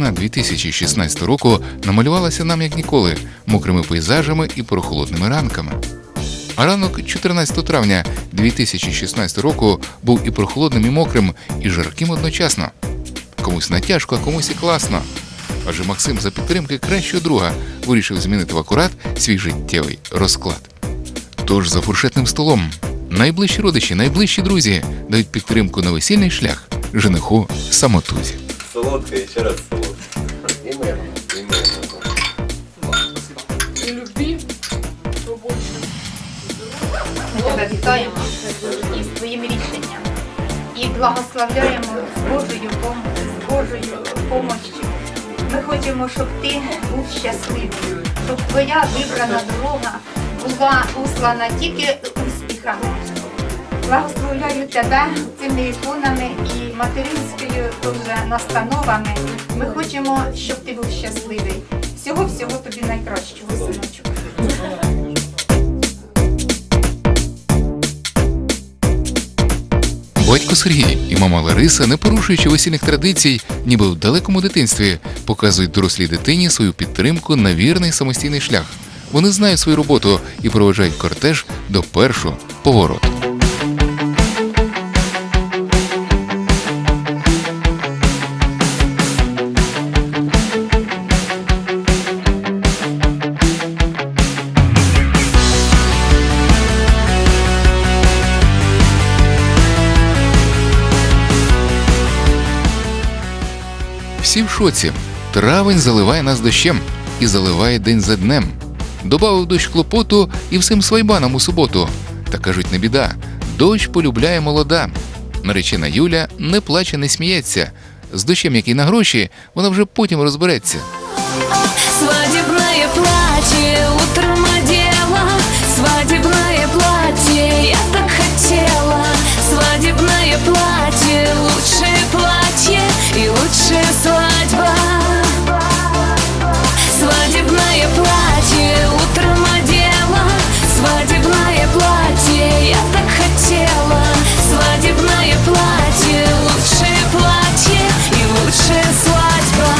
Весна 2016 року намалювалася нам як ніколи мокрими пейзажами і прохолодними ранками. А ранок 14 травня 2016 року був і прохолодним, і мокрим, і жарким одночасно. Комусь натяжко, а комусь і класно. Адже Максим за підтримки кращого друга вирішив змінити в акурат свій життєвий розклад. Тож за фуршетним столом найближчі родичі, найближчі друзі дають підтримку на весільний шлях жениху самотузі. Солодка і ще раз солодка. І і мирно. І любві, побольше. Ми тебе вітаємо із твоїм рішенням і благословляємо з Божою з Божою помощю. Ми хочемо, щоб ти був щасливий, щоб твоя вибрана дорога була услана тільки успіхами. Благословляю тебе цими іконами і материнською дуже настановами. Ми хочемо, щоб ти був щасливий. Всього всього тобі найкращого, синочок. Батько Сергій і мама Лариса, не порушуючи весільних традицій, ніби в далекому дитинстві, показують дорослій дитині свою підтримку на вірний самостійний шлях. Вони знають свою роботу і проведжають кортеж до першого повороту. Шоці. Травень заливає нас дощем і заливає день за днем. Добавив дощ клопоту і всім свайбанам у суботу. Та кажуть, не біда. Дощ полюбляє молода. Наречена Юля не плаче, не сміється. З дощем, який на гроші, вона вже потім розбереться. Свадібна плаче утром и лучшая свадьба. Свадебное платье утром одела. Свадебное платье я так хотела. Свадебное платье, лучшее платье и лучшая свадьба.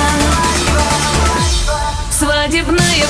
Свадебное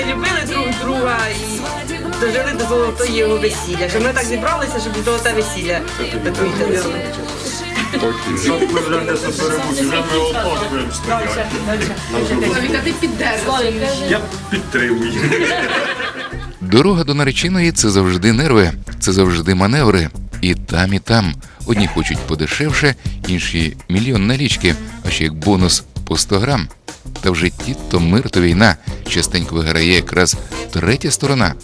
Щоб любили друг друга і дожили до золотої весілля. Щоб ми так зібралися, щоб золоте весілля відмітили. Щоб. Я підтримую. Дорога до нареченої це завжди нерви, це завжди маневри. І там, і там. Одні хочуть подешевше, інші мільйон налічки, а ще як бонус по 100 грам. Та в житті то мир, то війна. Частенько виграє якраз третя сторона.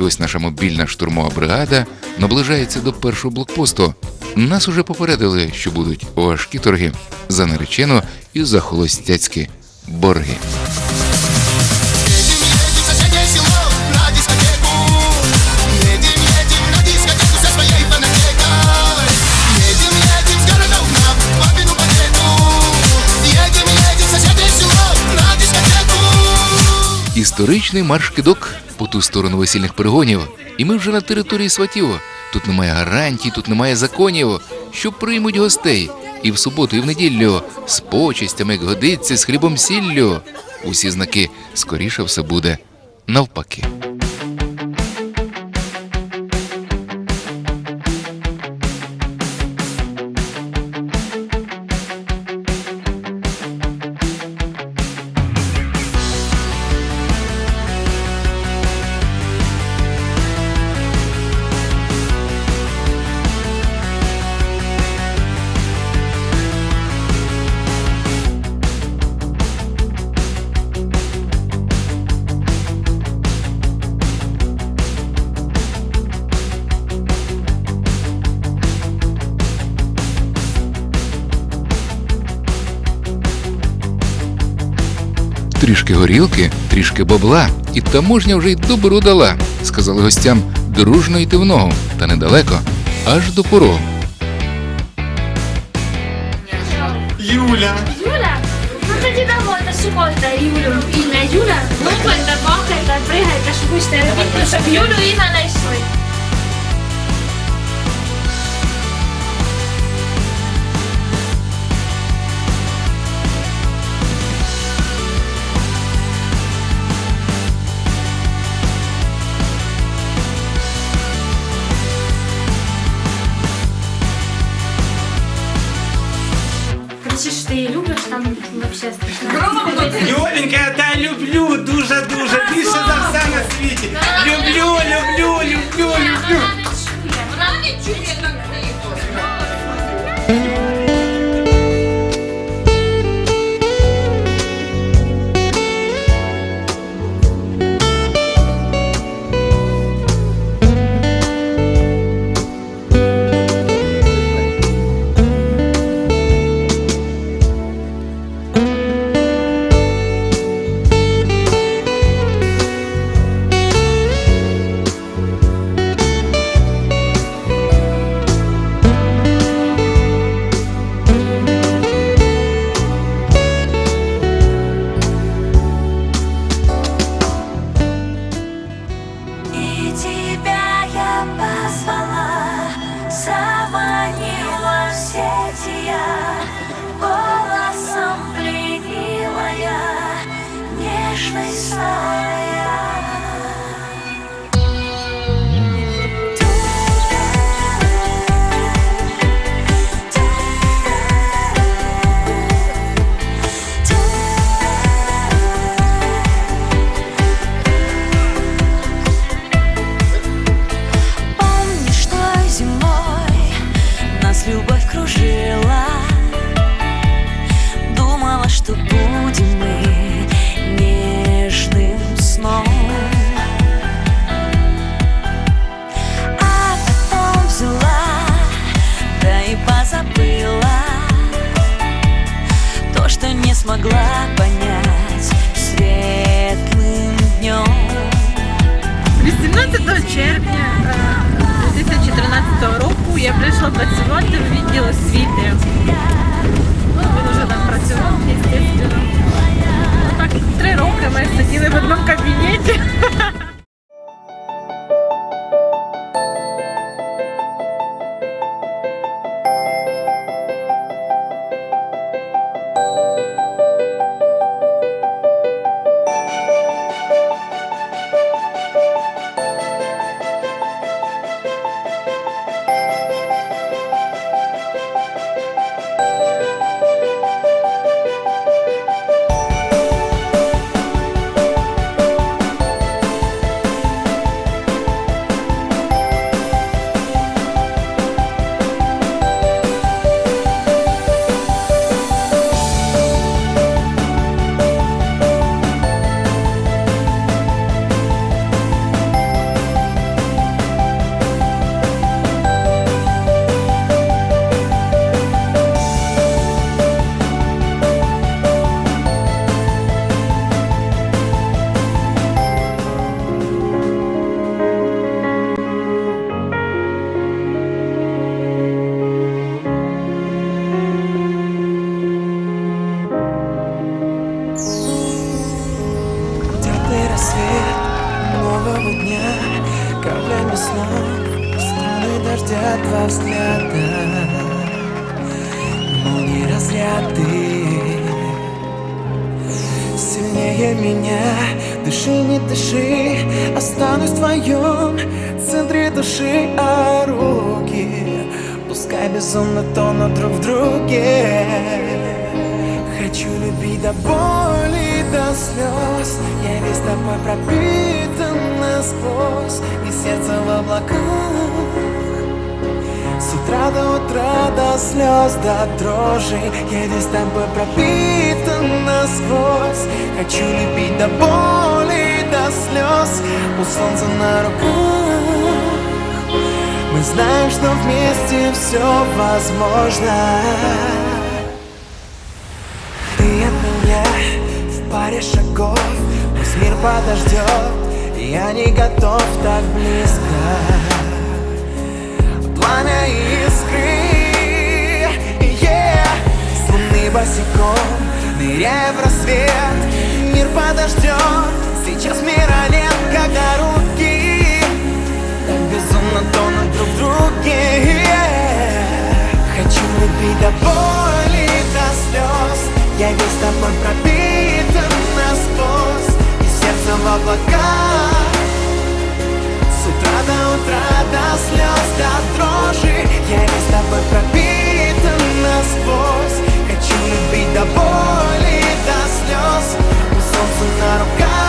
І ось наша мобільна штурмова бригада наближається до першого блокпосту. Нас уже попередили, що будуть важкі торги за наречену і за холостяцькі борги. Історичний марш кидок по ту сторону весільних перегонів. І ми вже на території сватів. Тут немає гарантій, тут немає законів, що приймуть гостей. І в суботу, і в неділю з почестями, як годиться, з хлібом сіллю. Усі знаки скоріше все буде навпаки. Трішки горілки, трішки бабла, і таможня вже й добру дала, сказали гостям дружно йти в ногу, та недалеко, аж до порогу. Юля! Юля? Ну тоді дамо та сьогодні Юлю ім'я Юля. Лупайте, бахайте, пригайте, швидше, робіть, щоб Юлю ім'я знайшли. Взагалі страшно. Йоленька, я тебе люблю дуже-дуже, більше за все на світі. Червня е, 2013 року я прийшла працювати в відділ освіти. Він вже там працював, дня Каплями снов, струны дождя, два взгляда Молнии разряды. Сильнее меня, дыши, не дыши Останусь в твоем центре души, а руки Пускай безумно тонут друг в друге. Хочу любить до боли, до слез Я весь тобой пропитан насквозь И сердце в облаках. С утра до утра, до слез, до дрожи Я весь тобой пропитан насквозь. Хочу любить до боли, до слез У солнца на руках. Мы знаем, что вместе все возможно. Ты от меня в паре шагов Пусть мир подождет Я не готов так близко. Пламя искры. Yeah. С луны босиком Ныряя в рассвет. Мир подождет Сейчас мира нет, когда руки безумно тонут друг в друге. Yeah. Хочу любить до боли, до слез Я весь тобой пропитан насквозь. И сердце в облаках слез до дрожи. Я не с тобой пропитан насквозь. Хочу любить до боли, до слез. У солнца на руках